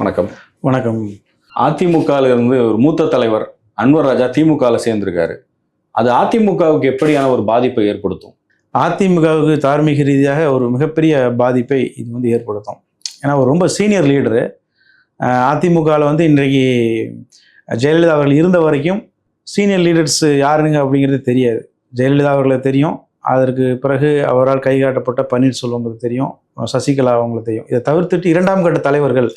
வணக்கம். வணக்கம். அதிமுகவில் இருந்து ஒரு மூத்த தலைவர் அன்வர் ராஜா திமுகவில் சேர்ந்திருக்காரு. அது அதிமுகவுக்கு எப்படியான ஒரு பாதிப்பை ஏற்படுத்தும்? அதிமுகவுக்கு தார்மீக ரீதியாக ஒரு மிகப்பெரிய பாதிப்பை இது வந்து ஏற்படுத்தும். ஏன்னா ஒரு ரொம்ப சீனியர் லீடரு அதிமுகவில் வந்து இன்றைக்கு ஜெயலலிதா அவர்கள் இருந்த வரைக்கும் சீனியர் லீடர்ஸ் யாருங்க அப்படிங்கிறது தெரியாது. ஜெயலலிதா அவர்களை தெரியும். அதற்கு பிறகு அவரால் கைகாட்டப்பட்ட பன்னீர்செல்வம் தெரியும். சசிகலா அவங்களுக்கு தெரியும். இதை தவிர்த்துட்டு இரண்டாம் கட்ட தலைவர்கள்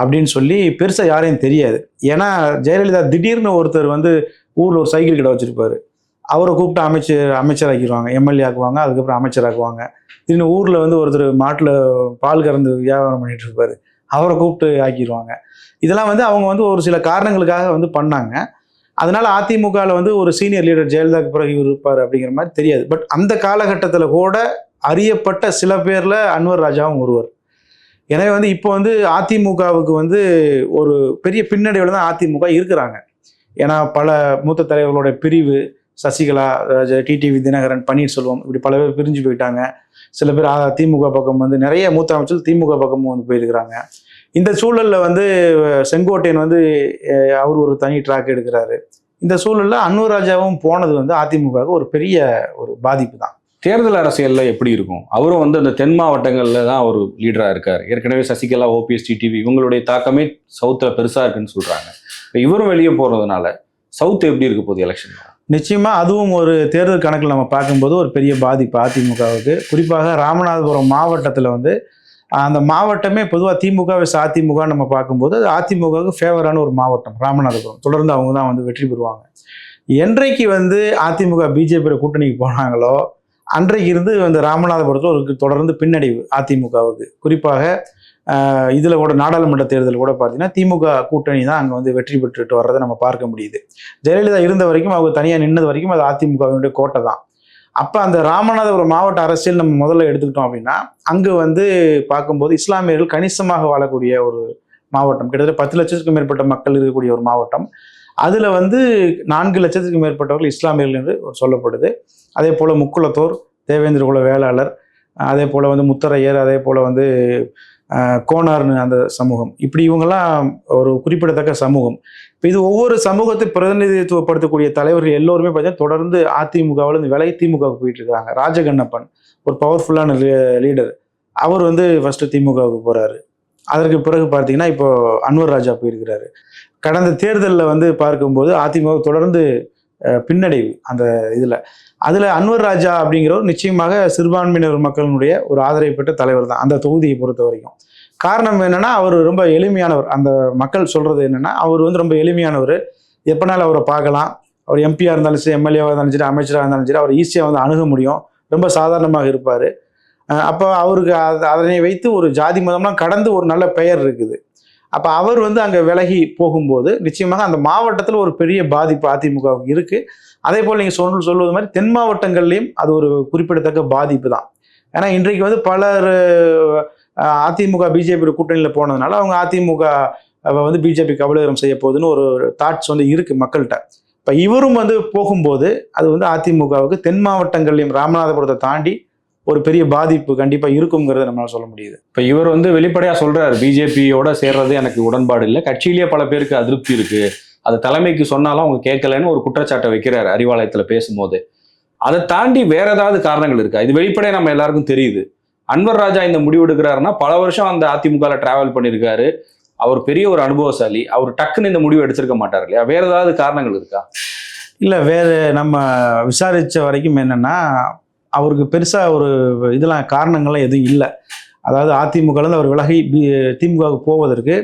அப்படின்னு சொல்லி பெருசாக யாரையும் தெரியாது. ஏன்னா ஜெயலலிதா திடீர்னு ஒருத்தர் வந்து ஊரில் ஒரு சைக்கிள் கடை வச்சுருப்பார். அவரை கூப்பிட்டு அமைச்சர் அமைச்சராக்கிடுவாங்க. எம்எல்ஏ ஆக்குவாங்க அதுக்கப்புறம் அமைச்சராக்குவாங்க. திடீர்னு ஊரில் வந்து ஒருத்தர் மாட்டில் பால் கறந்து வியாபாரம் பண்ணிட்டு இருப்பார். அவரை கூப்பிட்டு ஆக்கிடுவாங்க. இதெல்லாம் வந்து அவங்க வந்து ஒரு சில காரணங்களுக்காக வந்து பண்ணாங்க. அதனால் அதிமுகவில் வந்து ஒரு சீனியர் லீடர் ஜெயலலிதாக்கு பிறகு இவர் இருப்பார் அப்படிங்கிற மாதிரி தெரியாது. பட் அந்த காலகட்டத்தில் கூட அறியப்பட்ட சில பேரில் அன்வர் ராஜாவும் ஒருவர். எனவே வந்து இப்போ வந்து அதிமுகவுக்கு வந்து ஒரு பெரிய பின்னடைவில் தான் அதிமுக இருக்கிறாங்க. ஏன்னா பல மூத்த தலைவர்களுடைய பிரிவு சசிகலா டிடிவி தினகரன் பன்னீர்செல்வம் இப்படி பல பேர் பிரிஞ்சு போயிட்டாங்க. சில பேர் திமுக பக்கம் வந்து நிறைய மூத்த அமைச்சர் திமுக பக்கமும் வந்து போயிருக்கிறாங்க. இந்த சூழலில் வந்து செங்கோட்டையன் வந்து அவர் ஒரு தனி ட்ராக் எடுக்கிறாரு. இந்த சூழலில் அன்னூர் ராஜாவும் போனது வந்து அதிமுகவுக்கு ஒரு பெரிய ஒரு பாதிப்பு தான். தேர்தல் அரசியல்ல எப்படி இருக்கும்? அவரும் வந்து அந்த தென் மாவட்டங்கள்ல தான் ஒரு லீடரா இருக்கார். ஏற்கனவே சசிகலா ஓபிஎஸ் டிடிவி இவங்களுடைய தாக்கமே சவுத்துல பெருசா இருக்குன்னு சொல்றாங்க. இப்போ இவரும் வெளியே போறதுனால சவுத் எப்படி இருக்க போகுது எலெக்ஷன் நிச்சயமா அதுவும் ஒரு தேர்தல் கணக்கில் நம்ம பார்க்கும்போது ஒரு பெரிய பாதிப்பு அதிமுகவுக்கு. குறிப்பாக ராமநாதபுரம் மாவட்டத்தில் வந்து அந்த மாவட்டமே பொதுவாக திமுக vs அதிமுக நம்ம பார்க்கும்போது அது அதிமுகவுக்கு ஃபேவரான ஒரு மாவட்டம் ராமநாதபுரம். தொடர்ந்து அவங்க தான் வந்து வெற்றி பெறுவாங்க. என்றைக்கு வந்து அதிமுக பிஜேபியோட கூட்டணிக்கு போனாங்களோ அன்றைக்கு இருந்து அந்த ராமநாதபுரத்தில் ஒரு தொடர்ந்து பின்னடைவு அதிமுகவுக்கு. குறிப்பாக இதில் கூட நாடாளுமன்ற தேர்தல் கூட பார்த்தீங்கன்னா திமுக கூட்டணி தான் அங்கே வந்து வெற்றி பெற்றுட்டு வர்றதை நம்ம பார்க்க முடியுது. ஜெயலலிதா இருந்த வரைக்கும் அவங்க தனியாக நின்னது வரைக்கும் அது அதிமுகவினுடைய கோட்டை தான். அப்போ அந்த ராமநாதபுரம் மாவட்ட அரசியல் நம்ம முதல்ல எடுத்துக்கிட்டோம் அப்படின்னா அங்கே வந்து பார்க்கும்போது இஸ்லாமியர்கள் கணிசமாக வாழக்கூடிய ஒரு மாவட்டம். கிட்டத்தட்ட பத்து லட்சத்துக்கும் மேற்பட்ட மக்கள் இருக்கக்கூடிய ஒரு மாவட்டம். அதில் வந்து நான்கு லட்சத்துக்கு மேற்பட்டவர்கள் இஸ்லாமியர்கள் என்று சொல்லப்படுது. அதே போல் முக்குளத்தோர் தேவேந்திர குல வேளாளர் அதே போல் வந்து முத்தரையர் அதே போல் வந்து கோனார்னு அந்த சமூகம். இப்படி இவங்கெல்லாம் ஒரு குறிப்பிடத்தக்க சமூகம். இப்போ இது ஒவ்வொரு சமூகத்தை பிரதிநிதித்துவப்படுத்தக்கூடிய தலைவர்கள் எல்லோருமே பார்த்தீங்கன்னா தொடர்ந்து அதிமுகவில் இருந்து விலை திமுகவுக்கு போயிட்டு இருக்காங்க. ராஜகண்ணப்பன் ஒரு பவர்ஃபுல்லான லீடர் அவர் வந்து ஃபஸ்ட்டு திமுகவுக்கு போகிறாரு அதற்கு பிறகு பார்த்தீங்கன்னா இப்போ அன்வர் ராஜா போயிருக்கிறாரு. கடந்த தேர்தலில் வந்து பார்க்கும்போது அதிமுக தொடர்ந்து பின்னடைவு அந்த இதில். அதில் அன்வர் ராஜா அப்படிங்கிறவர் நிச்சயமாக சிறுபான்மையினர் மக்களினுடைய ஒரு ஆதரவை பெற்ற தலைவர் தான் அந்த தொகுதியை பொறுத்த வரைக்கும். காரணம் என்னென்னா அவர் ரொம்ப எளிமையானவர். அந்த மக்கள் சொல்கிறது என்னென்னா அவர் வந்து ரொம்ப எளிமையானவர். எப்போனாலும் அவரை பார்க்கலாம். அவர் எம்பியாக இருந்தாலும் சரி எம்எல்ஏவாக இருந்தாலும் சரி அமைச்சராக இருந்தாலும் சரி அவர் ஈஸியாக வந்து அணுக முடியும். ரொம்ப சாதாரணமாக இருப்பார். அப்போ அவருக்கு அதனை வைத்து ஒரு ஜாதி மதம்லாம் கடந்து ஒரு நல்ல பெயர் இருக்குது. அப்போ அவர் வந்து அங்கே விலகி போகும்போது நிச்சயமாக அந்த மாவட்டத்தில் ஒரு பெரிய பாதிப்பு அதிமுகவுக்கு இருக்குது அதே போல் நீங்கள் சொல் சொல்வது மாதிரி தென் மாவட்டங்கள்லேயும் அது ஒரு குறிப்பிடத்தக்க பாதிப்பு தான். ஏன்னா இன்றைக்கு வந்து பலர் அதிமுக பிஜேபி கூட்டணியில் போனதுனால அவங்க அதிமுக வந்து பிஜேபி கபலீகரம் செய்ய போகுதுன்னு ஒரு தாட்ஸ் வந்து இருக்குது மக்கள்கிட்ட. இப்போ இவரும் வந்து போகும்போது அது வந்து அதிமுகவுக்கு தென் மாவட்டங்கள்லையும் ராமநாதபுரத்தை தாண்டி ஒரு பெரிய பாதிப்பு கண்டிப்பாக இருக்குங்கிறத நம்மளால சொல்ல முடியுது. இப்ப இவர் வந்து வெளிப்படையா சொல்றாரு பிஜேபியோட சேர்றது எனக்கு உடன்பாடு இல்லை. கட்சியிலேயே பல பேருக்கு அதிருப்தி இருக்கு. அது தலைமைக்கு சொன்னாலும் அவங்க கேட்கலன்னு ஒரு குற்றச்சாட்டை வைக்கிறாரு அறிவாலயத்துல பேசும்போது. அதை தாண்டி வேற ஏதாவது காரணங்கள் இருக்கா? இது வெளிப்படையா நம்ம எல்லாருக்கும் தெரியுது. அன்வர் ராஜா இந்த முடிவு எடுக்கிறாருன்னா பல வருஷம் அந்த அதிமுகவில் டிராவல் பண்ணியிருக்காரு அவர் பெரிய ஒரு அனுபவசாலி. அவர் டக்குன்னு இந்த முடிவு எடுத்திருக்க மாட்டார் இல்லையா? வேற ஏதாவது காரணங்கள் இருக்கா? இல்லை வேறு நம்ம விசாரித்த வரைக்கும் என்னென்னா அவருக்கு பெருசாக ஒரு இதெல்லாம் காரணங்கள்லாம் எதுவும் இல்லை. அதாவது அதிமுகலேருந்து அவர் விலகி பி திமுகவுக்கு போவதற்கு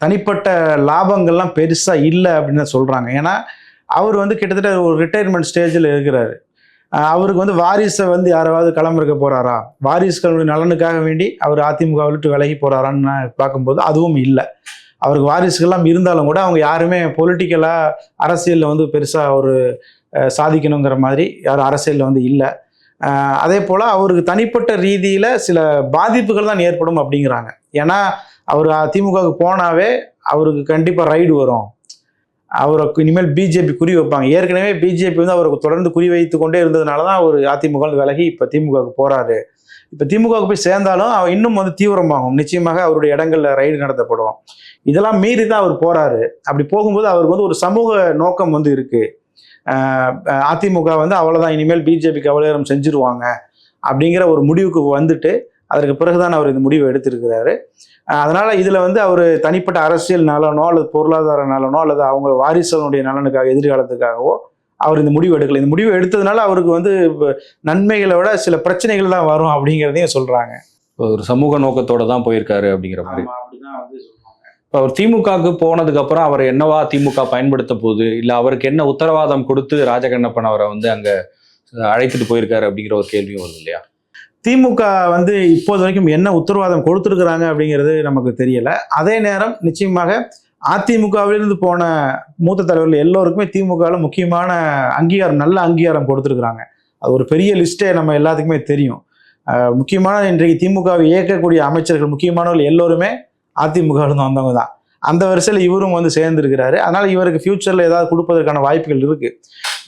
தனிப்பட்ட லாபங்கள்லாம் பெருசாக இல்லை அப்படின்னு தான் சொல்கிறாங்க ஏன்னா அவர் வந்து கிட்டத்தட்ட ஒரு ரிட்டையர்மெண்ட் ஸ்டேஜில் இருக்கிறாரு. அவருக்கு வந்து வாரிசை வந்து யாராவது களமிறக்க போகிறாரா வாரிசுகளுடைய நலனுக்காக வேண்டி அவர் அதிமுக விட்டு விலகி போகிறாரான்னு நான் பார்க்கும்போது அதுவும் இல்லை. அவருக்கு வாரிசுகள்லாம் இருந்தாலும் கூட அவங்க யாருமே பொலிட்டிக்கலாக அரசியலில் வந்து பெருசாக ஒரு சாதிக்கணுங்கிற மாதிரி யாரும் அரசியலில் வந்து இல்லை. அதே போல் அவருக்கு தனிப்பட்ட ரீதியில் சில பாதிப்புகள் தான் ஏற்படும் அப்படிங்கிறாங்க. ஏன்னா அவர் திமுகவுக்கு போனாவே அவருக்கு கண்டிப்பாக ரைடு வரும். அவருக்கு இனிமேல் பிஜேபி குறி வைப்பாங்க. ஏற்கனவே பிஜேபி வந்து அவருக்கு தொடர்ந்து குறி வைத்து கொண்டே இருந்ததுனால தான் அவர் அதிமுக விலகி இப்போ திமுகவுக்கு போகிறாரு இப்போ திமுகவுக்கு போய் சேர்ந்தாலும் அவர் இன்னும் வந்து தீவிரமாகும். நிச்சயமாக அவருடைய இடங்களில் ரைடு நடத்தப்படும். இதெல்லாம் மீறி தான் அவர் போகிறாரு அப்படி போகும்போது அவருக்கு வந்து ஒரு சமூக நோக்கம் வந்து இருக்குது அதிமுக வந்து அவ்வளவுதான் இனிமேல் பிஜேபி கவலையரம் செஞ்சிருவாங்க அப்படிங்கிற ஒரு முடிவுக்கு வந்துட்டு அதற்கு பிறகுதான் அவர் இந்த முடிவை எடுத்திருக்கிறாரு. அதனால இதுல வந்து அவர் தனிப்பட்ட அரசியல் நலனோ அல்லது பொருளாதார நலனோ அல்லது அவங்க வாரிசுகளுடைய நலனுக்காக எதிர்காலத்துக்காகவோ அவர் இந்த முடிவு எடுக்கல. இந்த முடிவு எடுத்ததுனால அவருக்கு வந்து நன்மைகளை விட சில பிரச்சனைகள் தான் வரும் அப்படிங்கிறதையும் சொல்றாங்க. ஒரு சமூக நோக்கத்தோட தான் போயிருக்காரு அப்படிங்கிற மாதிரி. அப்படிதான் வந்து அவர் திமுகவுக்கு போனதுக்கு அப்புறம் அவர் என்னவா திமுக பயன்படுத்த போகுது? இல்லை அவருக்கு என்ன உத்தரவாதம் கொடுத்து ராஜகண்ணப்பன் அவரை வந்து அங்கே அழைத்துட்டு போயிருக்காரு அப்படிங்கிற ஒரு கேள்வியும் வருது இல்லையா? திமுக வந்து இப்போது வரைக்கும் என்ன உத்தரவாதம் கொடுத்துருக்குறாங்க அப்படிங்கிறது நமக்கு தெரியல. அதே நேரம் நிச்சயமாக அதிமுகவிலிருந்து போன மூத்த தலைவர்கள் எல்லோருக்குமே திமுகவில் முக்கியமான அங்கீகாரம் நல்ல அங்கீகாரம் கொடுத்துருக்குறாங்க. அது ஒரு பெரிய லிஸ்ட்டே நம்ம எல்லாத்துக்குமே தெரியும். முக்கியமான இன்றைக்கு திமுகவை இயக்கக்கூடிய அமைச்சர்கள் முக்கியமானவர்கள் எல்லோருமே அதிமுகவிலிருந்து வந்தவங்க தான். அந்த வரிசையில் இவரும் வந்து சேர்ந்துருக்கிறாரு. அதனால இவருக்கு ஃபியூச்சரில் ஏதாவது கொடுப்பதற்கான வாய்ப்புகள் இருக்கு.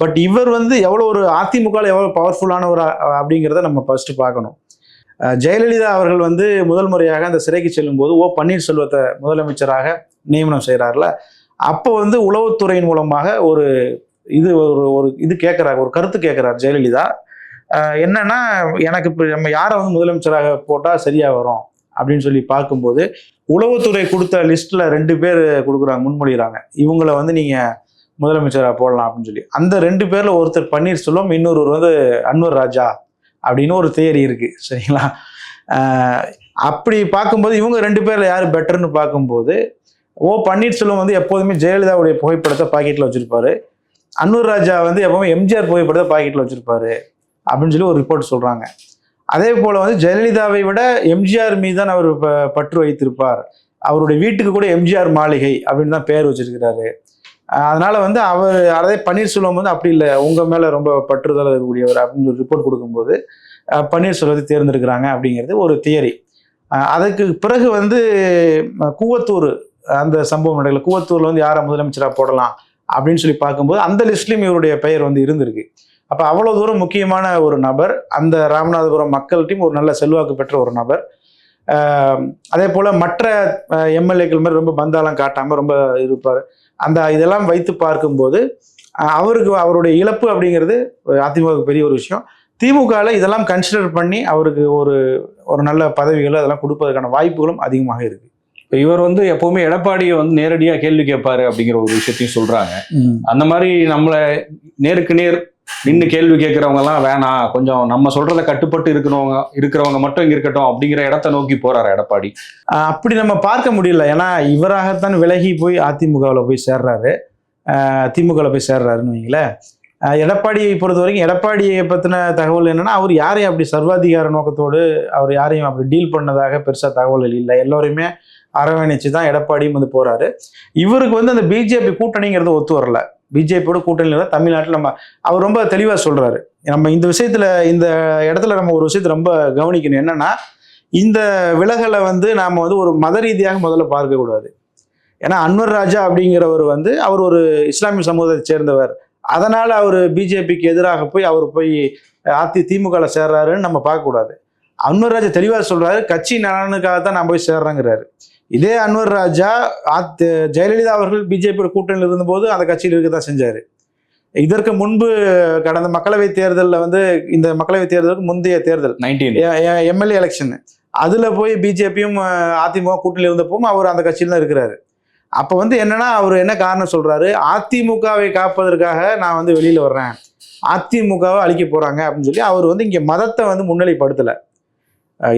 பட் இவர் வந்து எவ்வளோ ஒரு அதிமுகவில் எவ்வளோ பவர்ஃபுல்லான ஒரு அப்படிங்கிறத நம்ம ஃபர்ஸ்ட் பார்க்கணும். ஜெயலலிதா அவர்கள் வந்து முதல் முறையாக அந்த சிறைக்கு செல்லும்போது ஓ பன்னீர்செல்வத்தை முதலமைச்சராக நியமனம் செய்கிறார்ல அப்போ வந்து உளவுத்துறையின் மூலமாக ஒரு இது ஒரு ஒரு இது கேட்குறாரு ஒரு கருத்து கேட்குறாரு ஜெயலலிதா. என்னன்னா எனக்கு இப்போ நம்ம யாரை வந்து முதலமைச்சராக போட்டால் சரியாக வரும்? அப்படின்னு சொல்லி பார்க்கும்போது உளவுத்துறை கொடுத்த லிஸ்ட்ல ரெண்டு பேர் கொடுக்குறாங்க முன்மொழிகிறாங்க. இவங்களை வந்து நீங்க முதலமைச்சராக போடலாம் அப்படின்னு சொல்லி. அந்த ரெண்டு பேர்ல ஒருத்தர் பன்னீர்செல்வம் இன்னொருவர் வந்து அன்வர் ராஜா அப்படின்னு ஒரு தேரி இருக்கு சரிங்களா? அப்படி பார்க்கும்போது இவங்க ரெண்டு பேர்ல யாரு பெட்டர்னு பார்க்கும்போது ஓ பன்னீர்செல்வம் வந்து எப்போதுமே ஜெயலலிதாவுடைய புகைப்படத்தை பாக்கெட்ல வச்சிருப்பாரு. அன்வர் ராஜா வந்து எப்பவுமே எம்ஜிஆர் புகைப்படத்தை பாக்கெட்ல வச்சிருப்பாரு அப்படின்னு சொல்லி ஒரு ரிப்போர்ட் சொல்றாங்க. அதே போல் வந்து ஜெயலலிதாவை விட எம்ஜிஆர் மீது தான் அவர் ப- பற்று வைத்திருப்பார். அவருடைய வீட்டுக்கு கூட எம்ஜிஆர் மாளிகை அப்படின்னு தான் பேர் வச்சிருக்கிறாரு. அதனால வந்து அவர் அதே பன்னீர்செல்வம் வந்து அப்படி இல்லை. உங்க மேல ரொம்ப பற்றுதல் இருக்கக்கூடியவர் அப்படின்னு ஒரு ரிப்போர்ட் கொடுக்கும்போது பன்னீர்செல்வத்தை தேர்ந்தெடுக்கிறாங்க அப்படிங்கிறது ஒரு தியரி. அதுக்கு பிறகு வந்து கூவத்தூர் அந்த சம்பவம் நடக்கல. கூவத்தூர்ல வந்து யாரை முதலமைச்சராக போடலாம் அப்படின்னு சொல்லி பார்க்கும்போது அந்த லிஸ்ட்லயும் இவருடைய பெயர் வந்து இருந்திருக்கு. அப்போ அவ்வளோ தூரம் முக்கியமான ஒரு நபர் அந்த ராமநாதபுரம் மக்கள்கிட்டையும் ஒரு நல்ல செல்வாக்கு பெற்ற ஒரு நபர். அதே போல் மற்ற எம்எல்ஏக்கள் மாதிரி ரொம்ப பந்தாலாம் காட்டாமல் ரொம்ப இருப்பார். அந்த இதெல்லாம் வைத்து பார்க்கும்போது அவருக்கு அவருடைய இழப்பு அப்படிங்கிறது அதிமுக பெரிய ஒரு விஷயம். திமுகவில் இதெல்லாம் கன்சிடர் பண்ணி அவருக்கு ஒரு ஒரு நல்ல பதவிகள் அதெல்லாம் கொடுப்பதற்கான வாய்ப்புகளும் அதிகமாக இருக்கு. இப்போ இவர் வந்து எப்பவுமே எடப்பாடியை வந்து நேரடியா கேள்வி கேட்பாரு அப்படிங்கிற ஒரு விஷயத்தையும் சொல்றாங்க. அந்த மாதிரி நம்மள நேருக்கு நேர் நின்று கேள்வி கேட்கறவங்க எல்லாம் வேணாம் கொஞ்சம் நம்ம சொல்றத கட்டுப்பட்டு இருக்கிறவங்க இருக்கிறவங்க மட்டும் இங்க இருக்கட்டும் அப்படிங்கிற இடத்த நோக்கி போறாரு எடப்பாடி. அப்படி நம்ம பார்க்க முடியல. ஏன்னா இவராகத்தான் விலகி போய் அதிமுகவில் போய் சேர்றாரு. திமுகவில் போய் சேர்றாருன்னு வைங்களேன். எடப்பாடியை பொறுத்த வரைக்கும் எடப்பாடியை பற்றின தகவல் என்னன்னா அவர் யாரையும் அப்படி சர்வாதிகார நோக்கத்தோடு அவர் யாரையும் அப்படி டீல் பண்ணதாக பெருசாக தகவல்கள் இல்லை. எல்லோரையுமே அரவணைச்சு தான் எடப்பாடியும் வந்து போறாரு. இவருக்கு வந்து அந்த பிஜேபி கூட்டணிங்கிறது ஒத்து வரல. பிஜேபியோட கூட்டணியில் தமிழ்நாட்டில் நம்ம அவர் ரொம்ப தெளிவாக சொல்கிறாரு நம்ம இந்த விஷயத்தில் இந்த இடத்துல நம்ம ஒரு விஷயத்தை ரொம்ப கவனிக்கணும். என்னென்னா இந்த விலகலை வந்து நாம் வந்து ஒரு மத ரீதியாக முதல்ல பார்க்கக்கூடாது ஏன்னா அன்வர் ராஜா அப்படிங்கிறவர் வந்து அவர் ஒரு இஸ்லாமிய சமூகத்தை சேர்ந்தவர். அதனால் அவர் பிஜேபிக்கு எதிராக போய் அவர் போய் அதி திமுகவில் சேர்றாருன்னு நம்ம பார்க்கக்கூடாது அன்வர் ராஜா தெளிவாக சொல்கிறாரு கட்சி நலனுக்காக தான் நான் போய் சேர்றேங்கிறாரு. இதே அன்வர் ராஜா ஜெயலலிதா அவர்கள் பிஜேபியோட கூட்டணியில் இருந்தபோது அந்த கட்சியில் இருக்க தான் செஞ்சாரு. இதற்கு முன்பு கடந்த மக்களவை தேர்தலில் வந்து இந்த மக்களவை தேர்தலுக்கு முந்தைய தேர்தல். நைன்டீன். எம்எல்ஏ எலெக்ஷன் அதுல போய் பிஜேபியும் அதிமுக கூட்டணியில் இருந்தப்பவும் அவர் அந்த கட்சியில் தான் இருக்கிறாரு. அப்போ வந்து என்னன்னா அவர் என்ன காரணம் சொல்றாரு? அதிமுகவை காப்பதற்காக நான் வந்து வெளியில வர்றேன். அதிமுகவை அழிக்க போறாங்க அப்படின்னு சொல்லி அவர் வந்து இங்க மதத்தை வந்து முன்னிலைப்படுத்தல.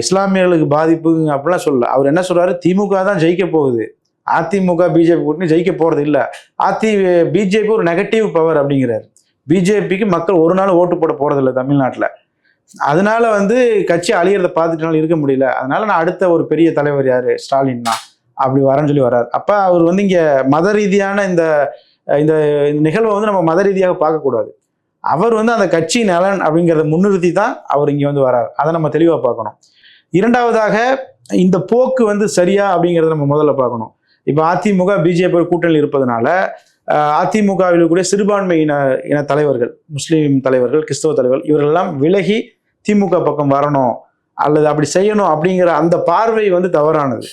இஸ்லாமியர்களுக்கு பாதிப்பு அப்படிலாம் சொல்லல. அவர் என்ன சொல்றாரு? திமுக தான் ஜெயிக்க போகுது. அதிமுக பிஜேபி கூட்டணி ஜெயிக்க போறது இல்லை. அதி பிஜேபி ஒரு நெகட்டிவ் பவர் அப்படிங்கிறார். பிஜேபிக்கு மக்கள் ஒரு நாள் ஓட்டு போட போறதில்ல தமிழ்நாட்டில். அதனால வந்து கட்சி அழியிறத பார்த்துட்டுனால இருக்க முடியல. அதனால நான் அடுத்த ஒரு பெரிய தலைவர் யாரு? ஸ்டாலின் தான் அப்படி வரேன்னு சொல்லி வர்றாரு. அப்போ அவர் வந்து இங்கே மத ரீதியான இந்த இந்த இந்த நிகழ்வை வந்து நம்ம மத ரீதியாக பார்க்கக்கூடாது அவர் வந்து அந்த கட்சி நலன் அப்படிங்கிறத முன்னிறுத்தி தான் அவர் இங்கே வந்து வரார் அதை நம்ம தெளிவாக பார்க்கணும். இரண்டாவதாக இந்த போக்கு வந்து சரியா அப்படிங்கிறத நம்ம முதல்ல பார்க்கணும். இப்போ அதிமுக பிஜேபி கூட்டணியில் இருப்பதனால அதிமுகவில் இருக்கக்கூடிய சிறுபான்மை இன இன தலைவர்கள் முஸ்லீம் தலைவர்கள் கிறிஸ்தவ தலைவர்கள் இவரெல்லாம் விலகி திமுக பக்கம் வரணும் அல்லது அப்படி செய்யணும் அப்படிங்கிற அந்த பார்வை வந்து தவறானது.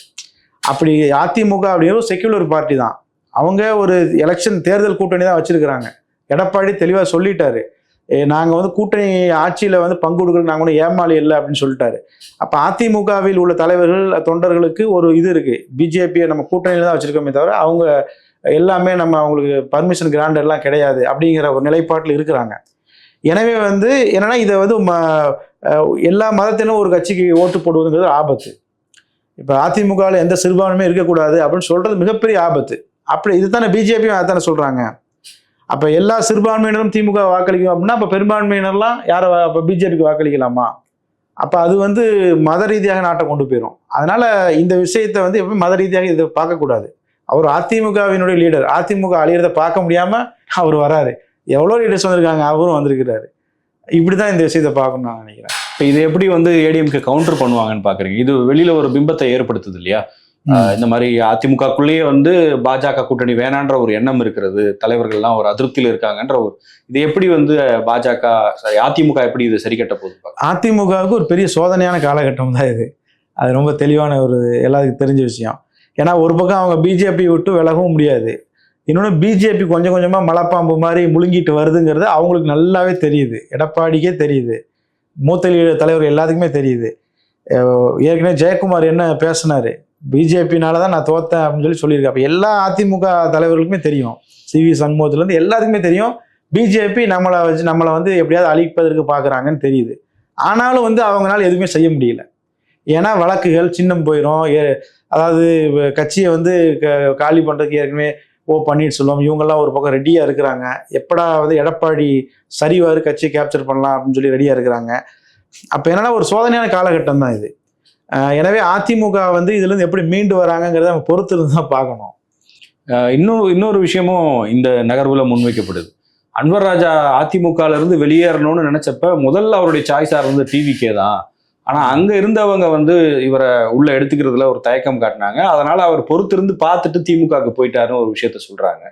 அப்படி அதிமுக அப்படிங்கிற செக்யூலர் பார்ட்டி தான். அவங்க ஒரு எலெக்ஷன் தேர்தல் கூட்டணி தான் வச்சிருக்கிறாங்க. எடப்பாடி தெளிவாக சொல்லிட்டாரு. நாங்கள் வந்து கூட்டணி ஆட்சியில் வந்து பங்கு நாங்கள் ஒன்றும் ஏமாளி இல்லை அப்படின்னு சொல்லிட்டாரு. அப்போ அதிமுகவில் உள்ள தலைவர்கள் தொண்டர்களுக்கு ஒரு இது இருக்குது பிஜேபியை நம்ம கூட்டணியில் தான் வச்சுருக்கோமே தவிர அவங்க எல்லாமே நம்ம அவங்களுக்கு பர்மிஷன் கிராண்ட் எல்லாம் கிடையாது அப்படிங்கிற ஒரு நிலைப்பாட்டில் இருக்கிறாங்க. எனவே வந்து என்னன்னா இதை வந்து ம- எல்லா மதத்திலும் ஒரு கட்சிக்கு ஓட்டு போடுவதுங்கிறது ஆபத்து. இப்போ அதிமுகவில் எந்த சிறுபான்மையும் இருக்கக்கூடாது அப்படின்னு சொல்கிறது மிகப்பெரிய ஆபத்து. அப்படி இதுதானே பிஜேபியும் அதானே சொல்கிறாங்க அப்போ எல்லா சிறுபான்மையினரும் திமுக வாக்களிக்கும் அப்படின்னா அப்போ பெரும்பான்மையினர்லாம் யாரை அப்போ பிஜேபிக்கு வாக்களிக்கலாமா? அப்போ அது வந்து மத ரீதியாக நாட்டை கொண்டு போயிடும் அதனால் இந்த விஷயத்தை வந்து எப்பவுமே மத ரீதியாக இதை பார்க்கக்கூடாது. அவர் அதிமுகவினுடைய லீடர். அதிமுக அழியிறதை பார்க்க முடியாமல் அவர் வராரு. எவ்வளோ லீடர்ஸ் வந்திருக்காங்க அவரும் வந்திருக்கிறாரு. இப்படி தான் இந்த விஷயத்தை பார்க்கணும்னு நான் நினைக்கிறேன். இப்போ இது எப்படி வந்து ஏடிஎம்கே கவுண்டர் பண்ணுவாங்கன்னு பார்க்குறீங்க? இது வெளியில் ஒரு பிம்பத்தை ஏற்படுத்துது இல்லையா? இந்த மாதிரி அதிமுகக்குள்ளேயே வந்து பாஜக கூட்டணி வேணான்ற ஒரு எண்ணம் இருக்கிறது. தலைவர்கள்லாம் ஒரு அதிருப்தியில் இருக்காங்கன்ற ஒரு இது எப்படி வந்து பாஜக அதிமுக எப்படி இது சரி கட்ட போகுது? அதிமுகவுக்கு ஒரு பெரிய சோதனையான காலகட்டம் தான் இது. அது ரொம்ப தெளிவான ஒரு எல்லாத்துக்கும் தெரிஞ்ச விஷயம். ஏன்னா ஒரு பக்கம் அவங்க பிஜேபி விட்டு விலகவும் முடியாது. இன்னொன்று பிஜேபி கொஞ்சம் கொஞ்சமாக மலைப்பாம்பு மாதிரி முழுங்கிட்டு வருதுங்கிறது அவங்களுக்கு நல்லாவே தெரியுது. எடப்பாடிக்கே தெரியுது. மூத்த தலைவர் எல்லாத்துக்குமே தெரியுது. ஏற்கனவே ஜெயக்குமார் என்ன பேசினாரு? பிஜேபினால தான் நான் தோத்தேன் அப்படின்னு சொல்லி சொல்லியிருக்கேன் அப்போ எல்லா அதிமுக தலைவர்களுக்குமே தெரியும். சி வி சண்முகத்துலேருந்து எல்லாத்துக்குமே தெரியும். பிஜேபி நம்மளை வச்சு நம்மளை வந்து எப்படியாவது அழிப்பதற்கு பார்க்குறாங்கன்னு தெரியுது. ஆனாலும் வந்து அவங்களால எதுவுமே செய்ய முடியல. ஏன்னா வழக்குகள் சின்னம் போயிடும் ஏ- அதாவது கட்சியை வந்து க- காலி பண்ணுறதுக்கு ஏற்கனவே ஓ பன்னீர்செல்வம் இவங்கெல்லாம் ஒரு பக்கம் ரெடியாக இருக்கிறாங்க. எப்படா வந்து எடப்பாடி சரிவாரு கட்சியை கேப்சர் பண்ணலாம் அப்படின்னு சொல்லி ரெடியாக இருக்கிறாங்க. அப்போ என்னென்னா ஒரு சோதனையான காலகட்டம் தான் இது. எனவே அதிமுக வந்து இதுலேருந்து எப்படி மீண்டு வராங்கங்கிறத நம்ம பொறுத்து இருந்து தான் பார்க்கணும். இன்னும் இன்னொரு இன்னொரு விஷயமும் இந்த நகர்வில் முன்வைக்கப்படுது. அன்வர் ராஜா அதிமுகலேருந்து வெளியேறணும்னு நினச்சப்ப முதல்ல அவருடைய சாய்ஸாக இருந்தது டிவிக்கே தான். ஆனால் அங்கே இருந்தவங்க வந்து இவரை உள்ளே எடுத்துக்கிறதுல ஒரு தயக்கம் காட்டினாங்க. அதனால் அவர் பொறுத்திருந்து பார்த்துட்டு திமுகவுக்கு போயிட்டாருன்னு ஒரு விஷயத்த சொல்கிறாங்க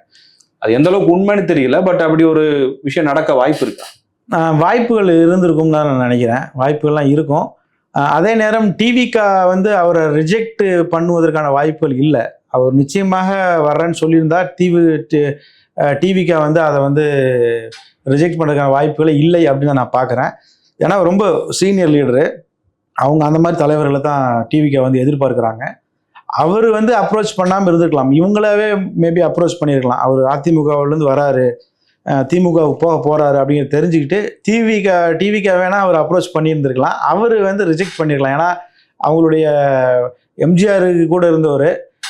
அது எந்த அளவுக்கு உண்மைன்னு தெரியல பட் அப்படி ஒரு விஷயம் நடக்க வாய்ப்பு இருக்கா? வாய்ப்புகள் இருந்திருக்கும் தான் நான் நினைக்கிறேன். வாய்ப்புகள்லாம் இருக்கும். அதே நேரம் டிவிக்கா வந்து அவரை ரிஜெக்ட் பண்ணுவதற்கான வாய்ப்புகள் இல்லை. அவர் நிச்சயமாக வர்றேன்னு சொல்லியிருந்தா டிவி டிவிக்கா வந்து அதை வந்து ரிஜெக்ட் பண்ணுறதுக்கான வாய்ப்புகளே இல்லை அப்படின்னு தான் நான் பார்க்குறேன். ஏன்னா ரொம்ப சீனியர் லீடரு அவங்க அந்த மாதிரி தலைவர்களை தான் டிவிக்கா வந்து எதிர்பார்க்குறாங்க. அவர் வந்து அப்ரோச் பண்ணாமல் இருந்திருக்கலாம். இவங்களாவே மேபி அப்ரோச் பண்ணியிருக்கலாம். அவர் அதிமுகவிலேருந்து வராரு. திமுகவுக்கு போக போகிறாரு அப்படிங்கிறத தெரிஞ்சுக்கிட்டு டிவிக்கு டிவிக்கு வேணால் அவர் அப்ரோச் பண்ணியிருந்திருக்கலாம். அவர் வந்து ரிஜெக்ட் பண்ணிருக்கலாம். ஏன்னா அவங்களுடைய எம்ஜிஆருக்கு கூட இருந்தவர்.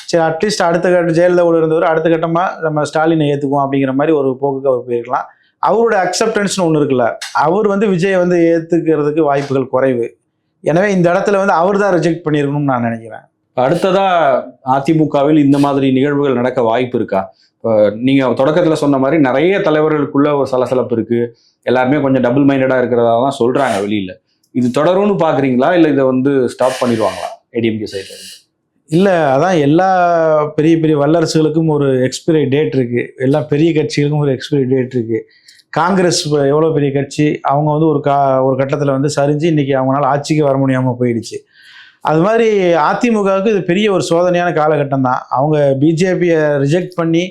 சரி அட்லீஸ்ட் அடுத்த கட்ட ஜெயலலிதா கூட இருந்தவர். அடுத்த கட்டமாக நம்ம ஸ்டாலினை ஏற்றுக்குவோம் அப்படிங்கிற மாதிரி ஒரு போக்குக்கு அவர் போயிருக்கலாம். அவருடைய அக்செப்டன்ஸ்னு ஒன்று இருக்குல்ல. அவர் வந்து விஜயை வந்து ஏற்றுக்கிறதுக்கு வாய்ப்புகள் குறைவு. எனவே இந்த இடத்துல வந்து அவர் தான் ரிஜெக்ட் பண்ணியிருக்கணும்னு நான் நினைக்கிறேன். அடுத்ததா அதிமுகவில் இந்த மாதிரி நிகழ்வுகள் நடக்க வாய்ப்பு இருக்கா? இப்போ நீங்க தொடக்கத்துல சொன்ன மாதிரி நிறைய தலைவர்களுக்குள்ள ஒரு சலசலப்பு இருக்கு. எல்லாருமே கொஞ்சம் டபுள் மைண்டடா இருக்கிறதா தான் சொல்றாங்க வெளியில. இது தொடரும்னு பாக்குறீங்களா? இல்ல இதை வந்து ஸ்டாப் பண்ணிடுவாங்களா? ஏடிஎம்கே சைட்ல இருந்து. இல்லை அதான் எல்லா பெரிய பெரிய வல்லரசுகளுக்கும் ஒரு எக்ஸ்பிரி டேட் இருக்குது எல்லா பெரிய கட்சிகளுக்கும் ஒரு எக்ஸ்பிரி டேட் இருக்குது காங்கிரஸ் எவ்வளோ பெரிய கட்சி அவங்க வந்து ஒரு கா ஒரு கட்டத்தில் வந்து சரிஞ்சு இன்றைக்கி அவங்களால ஆட்சிக்கு வர முடியாமல் போயிடுச்சு. அது மாதிரி அதிமுகவுக்கு இது பெரிய ஒரு சோதனையான காலகட்டம் தான் அவங்க பிஜேபியை ரிஜெக்ட் பண்ணி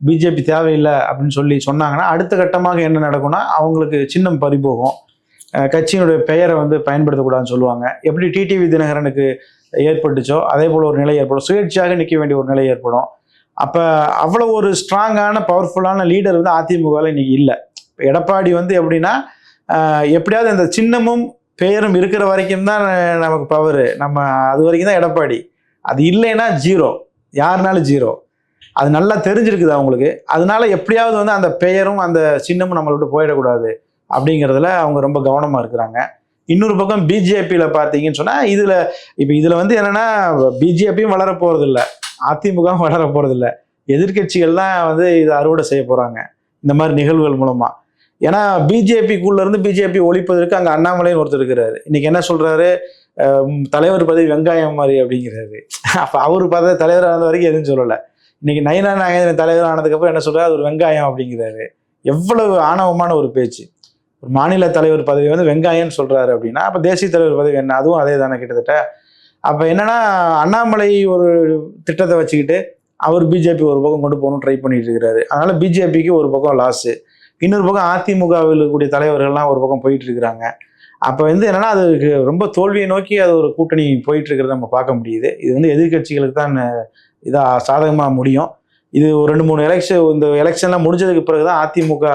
பிஜேபி தேவையில்லை அப்படின்னு சொல்லி சொன்னாங்கன்னா அடுத்த கட்டமாக என்ன நடக்கும்னா அவங்களுக்கு சின்னம் பறிபோகும். கட்சியினுடைய பெயரை வந்து பயன்படுத்தக்கூடாதுன்னு சொல்லுவாங்க. எப்படி டிடிவி தினகரனுக்கு ஏற்பட்டுச்சோ அதே போல் ஒரு நிலை ஏற்படும். சுயேட்சையாக நிற்க வேண்டிய ஒரு நிலை ஏற்படும். அப்போ அவ்வளோ ஒரு ஸ்ட்ராங்கான பவர்ஃபுல்லான லீடர் வந்து அதிமுகவில் இன்றைக்கி இல்லை. இப்போ எடப்பாடி வந்து எப்படின்னா எப்படியாவது அந்த சின்னமும் பெயரும் இருக்கிற வரைக்கும் தான் நமக்கு பவர் நம்ம அது வரைக்கும் தான் எடப்பாடி. அது இல்லைன்னா ஜீரோ யாருனாலும் ஜீரோ அது நல்லா தெரிஞ்சிருக்குது அவங்களுக்கு அதனால எப்படியாவது வந்து அந்த பெயரும் அந்த சின்னமும் நம்மளை விட்டு போயிடக்கூடாது அப்படிங்கிறதுல அவங்க ரொம்ப கவனமாக இருக்கிறாங்க. இன்னொரு பக்கம் பிஜேபியில் பார்த்தீங்கன்னு சொன்னால் இதில் இப்போ இதில் வந்து என்னென்னா பிஜேபியும் வளர போகிறதில்ல அதிமுகவும் வளர போகிறதில்ல எதிர்கட்சிகள்லாம் வந்து இதை அறுவடை செய்ய போகிறாங்க இந்த மாதிரி நிகழ்வுகள் மூலமாக ஏன்னா பிஜேபிக்குள்ள இருந்து பிஜேபி ஒழிப்பதற்கு அங்கே அண்ணாமலைன்னு ஒருத்தர் இருக்கிறாரு. இன்னைக்கு என்ன சொல்றாரு? தலைவர் பதவி வெங்காயம் மாதிரி அப்படிங்கிறாரு. அப்போ அவர் பதவி தலைவர் ஆனது வரைக்கும் எதுவும் சொல்லலை. இன்னைக்கு நயனா நாகேந்திரன் தலைவர் ஆனதுக்கப்புறம் என்ன சொல்றாரு? அது ஒரு வெங்காயம் அப்படிங்கிறாரு. எவ்வளவு ஆணவமான ஒரு பேச்சு. ஒரு மாநில தலைவர் பதவி வந்து வெங்காயம்னு சொல்றாரு அப்படின்னா அப்போ தேசிய தலைவர் பதவி என்ன? அதுவும் அதே தானே கிட்டத்தட்ட. அப்போ என்னன்னா அண்ணாமலை ஒரு திட்டத்தை வச்சுக்கிட்டு அவர் பிஜேபி ஒரு பக்கம் கொண்டு போகணும் ட்ரை பண்ணிட்டு இருக்கிறாரு. அதனால பிஜேபிக்கு ஒரு பக்கம் லாஸு இன்னொரு பக்கம் அதிமுகவில் இருக்கக்கூடிய தலைவர்கள்லாம் ஒரு பக்கம் போயிட்டு இருக்கிறாங்க அப்போ வந்து என்னன்னா அதுக்கு ரொம்ப தோல்வியை நோக்கி அது ஒரு கூட்டணி போயிட்டு இருக்கிறத நம்ம பார்க்க முடியுது. இது வந்து எதிர்க்கட்சிகளுக்கு தான் இதாக சாதகமாக முடியும். இது ஒரு ரெண்டு மூணு எலெக்ஷன் இந்த எலெக்ஷன்லாம் முடிஞ்சதுக்கு பிறகு தான் அதிமுக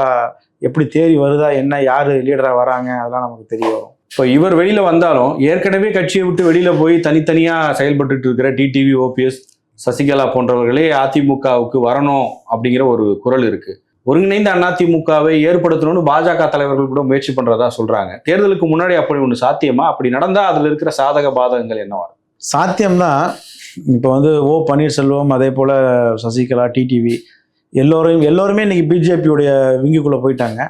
எப்படி தேறி வருதா என்ன யார் லீடராக வராங்க அதெல்லாம் நமக்கு தெரிய வரும். இப்போ இவர் வெளியில் வந்தாலும் ஏற்கனவே கட்சியை விட்டு வெளியில் போய் தனித்தனியாக செயல்பட்டுட்டு இருக்கிற டிடிவி ஓபிஎஸ் சசிகலா போன்றவர்களே அதிமுகவுக்கு வரணும் அப்படிங்கிற ஒரு குரல் இருக்குது ஒருங்கிணைந்த அதிமுகவை ஏற்படுத்தணும்னு பாஜக தலைவர்கள் கூட முயற்சி பண்றதா சொல்றாங்க. தேர்தலுக்கு முன்னாடி அப்படி ஒன்று சாத்தியமா? அப்படி நடந்தா அதுல இருக்கிற சாதக பாதகங்கள் என்னவா சாத்தியம்தான் இப்போ வந்து ஓ பன்னீர்செல்வம் அதே போல் சசிகலா டிடிவி எல்லோரையும் எல்லோருமே இன்னைக்கு பிஜேபியுடைய விங்குக்குள்ளே போயிட்டாங்க.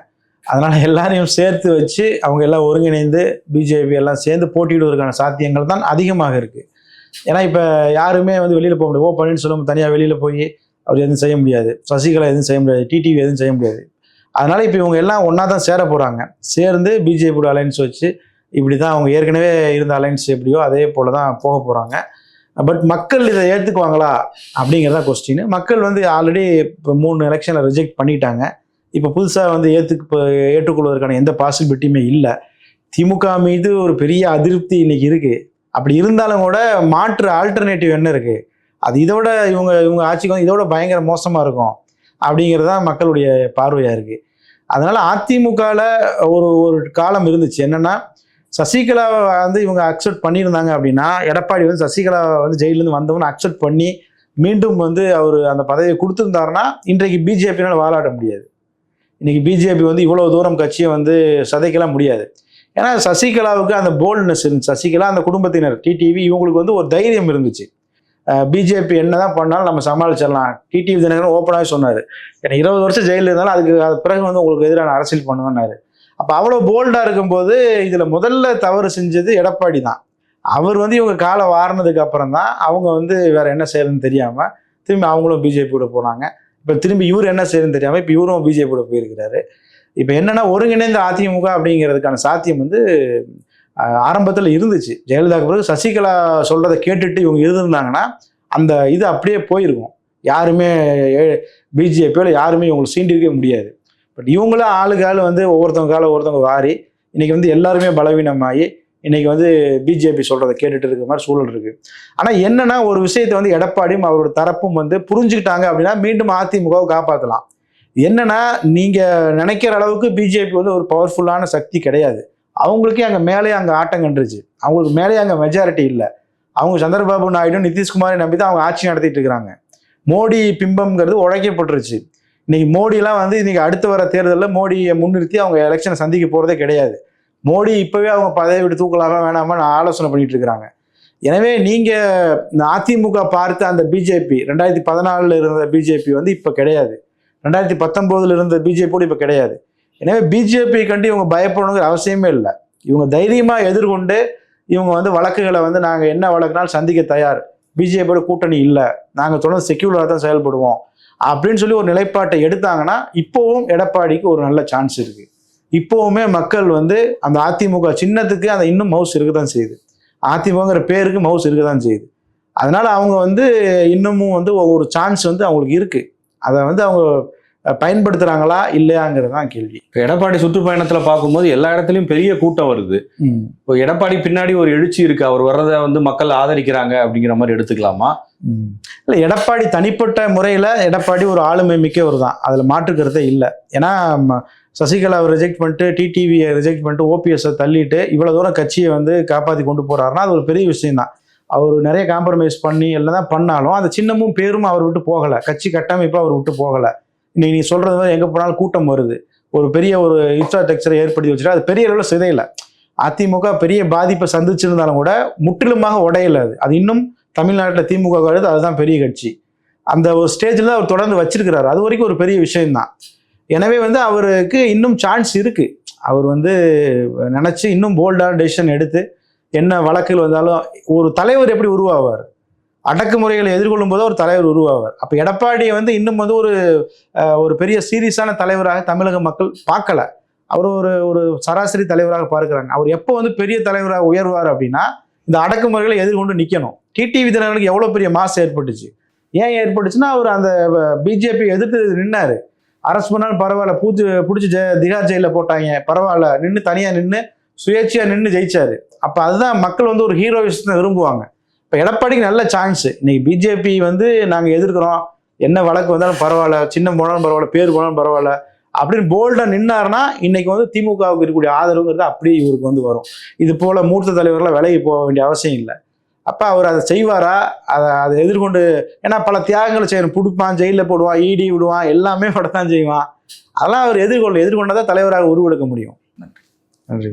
அதனால் எல்லாரையும் சேர்த்து வச்சு அவங்க எல்லாம் ஒருங்கிணைந்து பிஜேபி எல்லாம் சேர்ந்து போட்டியிடுவதற்கான சாத்தியங்கள் தான் அதிகமாக இருக்குது ஏன்னா இப்போ யாருமே வந்து வெளியில் போக முடியாது. ஓ பன்னீர்செல்வம் தனியாக வெளியில் போய் அவர் எதுவும் செய்ய முடியாது. சசிகலா எதுவும் செய்ய முடியாது. டிடிவி எதுவும் செய்ய முடியாது. அதனால் இப்போ இவங்க எல்லாம் ஒன்றா தான் சேர போகிறாங்க சேர்ந்து பிஜேபியோட அலைன்ஸ் வச்சு இப்படி தான் அவங்க ஏற்கனவே இருந்த அலைன்ஸ் எப்படியோ அதே போல் தான் போக போகிறாங்க பட் மக்கள் இதை ஏற்றுக்குவாங்களா அப்படிங்கிறதா கொஸ்டின் மக்கள் வந்து ஆல்ரெடி இப்போ மூணு எலெக்ஷனில் ரிஜெக்ட் பண்ணிட்டாங்க. இப்போ புதுசாக வந்து ஏற்றுக்கு இப்போ ஏற்றுக்கொள்வதற்கான எந்த பாசிபிலிட்டியுமே இல்லை. திமுக மீது ஒரு பெரிய அதிருப்தி இன்னைக்கு இருக்குது அப்படி இருந்தாலும் கூட மாற்று ஆல்டர்னேட்டிவ் என்ன இருக்குது அது இதோட இவங்க இவங்க ஆட்சிக்கு வந்து இதோட பயங்கர மோசமாக இருக்கும் அப்படிங்கிறது தான் மக்களுடைய பார்வையாக இருக்குது அதனால் அதிமுகவில் ஒரு ஒரு காலம் இருந்துச்சு. என்னென்னா சசிகலாவை வந்து இவங்க அக்செப்ட் பண்ணியிருந்தாங்க அப்படின்னா எடப்பாடி வந்து சசிகலாவை வந்து ஜெயிலேருந்து வந்தவங்க அக்செப்ட் பண்ணி மீண்டும் வந்து அவர் அந்த பதவியை கொடுத்துருந்தாருன்னா இன்றைக்கு பிஜேபினால் வாழாட முடியாது. இன்னைக்கு பிஜேபி வந்து இவ்வளோ தூரம் கட்சியை வந்து சதைக்கலாம் முடியாது. ஏன்னா சசிகலாவுக்கு அந்த போல்ட்னஸ் இருந்துச்சு. சசிகலா அந்த குடும்பத்தினர் டிடிவி இவங்களுக்கு வந்து ஒரு தைரியம் இருந்துச்சு. பிஜேபி என்னதான் பண்ணாலும் நம்ம சமாளிச்சிடலாம். டிடிவி தினகரன் ஓப்பனாகவே சொன்னார். ஏன்னா இருபது வருஷம் ஜெயிலில் இருந்தாலும் அதுக்கு அது பிறகு வந்து உங்களுக்கு எதிரான அரசியல் பண்ணுவேன்னாரு. அப்போ அவ்வளோ போல்டாக இருக்கும்போது இதில் முதல்ல தவறு செஞ்சது எடப்பாடி தான். அவர் வந்து இவங்க காலை வாரினதுக்கு அப்புறம் தான் அவங்க வந்து வேற என்ன செய்யறதுன்னு தெரியாமல் திரும்பி அவங்களும் பிஜேபி கூட போனாங்க. இப்போ திரும்பி இவர் என்ன செய்யறதுன்னு தெரியாமல் இப்போ இவரும் பிஜேபி கூட போயிருக்கிறாரு. இப்போ என்னென்னா ஒருங்கிணைந்த அதிமுக அப்படிங்கிறதுக்கான சாத்தியம் வந்து ஆரம்பத்தில் இருந்துச்சு. ஜெயலலிதாவுக்கு பிறகு சசிகலா சொல்கிறத கேட்டுட்டு இவங்க இருந்திருந்தாங்கன்னா அந்த இது அப்படியே போயிருக்கும். யாருமே பிஜேபியில் யாருமே இவங்களை சீண்டிருக்கவே முடியாது. பட் இவங்களும் ஆளுக்கு ஆள் வந்து ஒவ்வொருத்தவங்க கால ஒவ்வொருத்தவங்க வாரி இன்றைக்கி வந்து எல்லாருமே பலவீனமாகி இன்னைக்கு வந்து பிஜேபி சொல்கிறத கேட்டுட்டு இருக்க மாதிரி சூழல் இருக்குது ஆனால் என்னென்னா ஒரு விஷயத்தை வந்து எடப்பாடியும் அவரோட தரப்பும் வந்து புரிஞ்சுக்கிட்டாங்க அப்படின்னா மீண்டும் அதிமுகவை காப்பாற்றலாம் என்னென்னா நீங்கள் நினைக்கிற அளவுக்கு பிஜேபி வந்து ஒரு பவர்ஃபுல்லான சக்தி கிடையாது. அவங்களுக்கே அங்கே மேலே அங்கே ஆட்டம் கண்டுருச்சு. அவங்களுக்கு மேலே அங்கே மெஜாரிட்டி இல்லை. அவங்க சந்திரபாபு நாயுடு நிதிஷ்குமாரை நம்பி தான் அவங்க ஆட்சி நடத்திட்டு இருக்கிறாங்க மோடி பிம்பம்ங்கிறது உழைக்கப்பட்டுருச்சு இன்னைக்கு மோடிலாம் வந்து இன்னைக்கு அடுத்து வர தேர்தலில் மோடியை முன்னிறுத்தி அவங்க எலெக்ஷனை சந்திக்க போகிறதே கிடையாது. மோடி இப்போவே அவங்க பதவி விட்டு தூக்கலாமா வேணாமா நான் ஆலோசனை பண்ணிட்டு இருக்கிறாங்க எனவே நீங்கள் இந்த அதிமுக பார்த்த அந்த பிஜேபி ரெண்டாயிரத்தி பதினாலில் இருந்த பிஜேபி வந்து இப்போ கிடையாது. ரெண்டாயிரத்தி பத்தொம்போதில் இருந்த பிஜேபியோடு இப்போ கிடையாது. எனவே பிஜேபி கண்டு இவங்க பயப்படணுங்கிற அவசியமே இல்லை. இவங்க தைரியமாக எதிர்கொண்டு இவங்க வந்து வழக்குகளை வந்து நாங்கள் என்ன வழக்குனாலும் சந்திக்க தயார். பிஜேபியோட கூட்டணி இல்லை. நாங்கள் தொடர்ந்து செக்யூலராக தான் செயல்படுவோம். அப்படின்னு சொல்லி ஒரு நிலைப்பாட்டை எடுத்தாங்கன்னா இப்போவும் எடப்பாடிக்கு ஒரு நல்ல சான்ஸ் இருக்குது இப்போவுமே மக்கள் வந்து அந்த அதிமுக சின்னத்துக்கு அந்த இன்னும் மவுஸ் இருக்க தான் செய்யுது. அதிமுகங்கிற பேருக்கு மவுஸ் இருக்க தான் செய்யுது. அதனால் அவங்க வந்து இன்னமும் வந்து ஒரு சான்ஸ் வந்து அவங்களுக்கு இருக்குது அதை வந்து அவங்க பயன்படுத்துறாங்களா இல்லையாங்கிறது தான் கேள்வி. இப்போ எடப்பாடி சுற்றுப்பயணத்துல பார்க்கும்போது எல்லா இடத்துலயும் பெரிய கூட்டம் வருது. இப்போ எடப்பாடி பின்னாடி ஒரு எழுச்சி இருக்கு. அவர் வர்றதை வந்து மக்கள் ஆதரிக்கிறாங்க அப்படிங்கிற மாதிரி எடுத்துக்கலாமா? இல்லை எடப்பாடி தனிப்பட்ட முறையில் எடப்பாடி ஒரு ஆளுமை மிக்கவர் தான் அதில் மாற்றுக்கிறதே இல்லை. ஏன்னா ம, சசிகலாவை ரிஜெக்ட் பண்ணிட்டு டிடிவியை ரிஜெக்ட் பண்ணிட்டு ஓபிஎஸ்ஸை தள்ளிட்டு இவ்வளோ தூரம் கட்சியை வந்து காப்பாற்றி கொண்டு போறாருன்னா அது ஒரு பெரிய விஷயம் தான் அவர் நிறைய காம்ப்ரமைஸ் பண்ணி எல்லாம் தான் பண்ணாலும் அந்த சின்னமும் பேரும் அவர் விட்டு போகலை. கட்சி கட்டமைப்பு அவர் விட்டு போகலை. இன்னைக்கு நீ சொல்றது வந்து எங்கே போனாலும் கூட்டம் வருது. ஒரு பெரிய ஒரு இன்ஃப்ராஸ்ட்ரக்சரை ஏற்படுத்தி வச்சுட்டு அது பெரிய அளவில் சிதையலை. அதிமுக பெரிய பாதிப்பை சந்திச்சிருந்தாலும் கூட முற்றிலுமாக உடையல அது. அது இன்னும் தமிழ்நாட்டில் திமுக கழுது அதுதான் பெரிய கட்சி. அந்த ஒரு ஸ்டேஜில் அவர் தொடர்ந்து வச்சிருக்கிறாரு. அது வரைக்கும் ஒரு பெரிய விஷயம்தான். எனவே வந்து அவருக்கு இன்னும் சான்ஸ் இருக்கு. அவர் வந்து நினச்சி இன்னும் போல்டான டெசிஷன் எடுத்து என்ன வழக்குகள் வந்தாலும் ஒரு தலைவர் எப்படி உருவாவார்? அடக்குமுறைகளை எதிர்கொள்ளும் போது ஒரு தலைவர் உருவாவார். அப்போ எடப்பாடியை வந்து இன்னும் வந்து ஒரு ஒரு பெரிய சீரியஸான தலைவராக தமிழக மக்கள் பார்க்கல. அவர் ஒரு ஒரு சராசரி தலைவராக பார்க்குறாங்க. அவர் எப்போ வந்து பெரிய தலைவராக உயர்வார் அப்படின்னா இந்த அடக்குமுறைகளை எதிர்கொண்டு நிற்கணும் டிடிவி தினங்களுக்கு எவ்வளோ பெரிய மாசு ஏற்பட்டுச்சு? ஏன் ஏற்பட்டுச்சுன்னா அவர் அந்த பிஜேபி எதிர்த்து நின்னார். அரசு பண்ணாலும் பரவாயில்ல பூச்சி பிடிச்சி ஜெ திகார் ஜெயிலில் போட்டாங்க. பரவாயில்ல நின்று தனியாக நின்று சுயேட்சையாக நின்று ஜெயிச்சார். அப்போ அதுதான் மக்கள் வந்து ஒரு ஹீரோயிசத்தை விரும்புவாங்க. இப்போ எடப்பாடிக்கு நல்ல சான்ஸ் இன்னைக்கு பிஜேபி வந்து நாங்கள் எதிர்க்கிறோம். என்ன வழக்கு வந்தாலும் பரவாயில்ல. சின்ன போனாலும் பரவாயில்ல. பேர் போனாலும் பரவாயில்ல. அப்படின்னு போல்டாக நின்னார்னா இன்னைக்கு வந்து திமுகவுக்கு இருக்கக்கூடிய ஆதரவுங்கிறது அப்படியே இவருக்கு வந்து வரும். இது போல மூர்த்த தலைவர்கள்லாம் விலகி போக வேண்டிய அவசியம் இல்லை. அப்போ அவர் அதை செய்வாரா? அதை அதை எதிர்கொண்டு ஏன்னா பல தியாகங்களை செய்யணும். பிடிப்பான் ஜெயிலில் போடுவான் ஈடி விடுவான் எல்லாமே படத்தான் செய்வான். அதெல்லாம் அவர் எதிர்கொள்ள எதிர்கொண்டதான் தலைவராக உருவெடுக்க முடியும். நன்றி.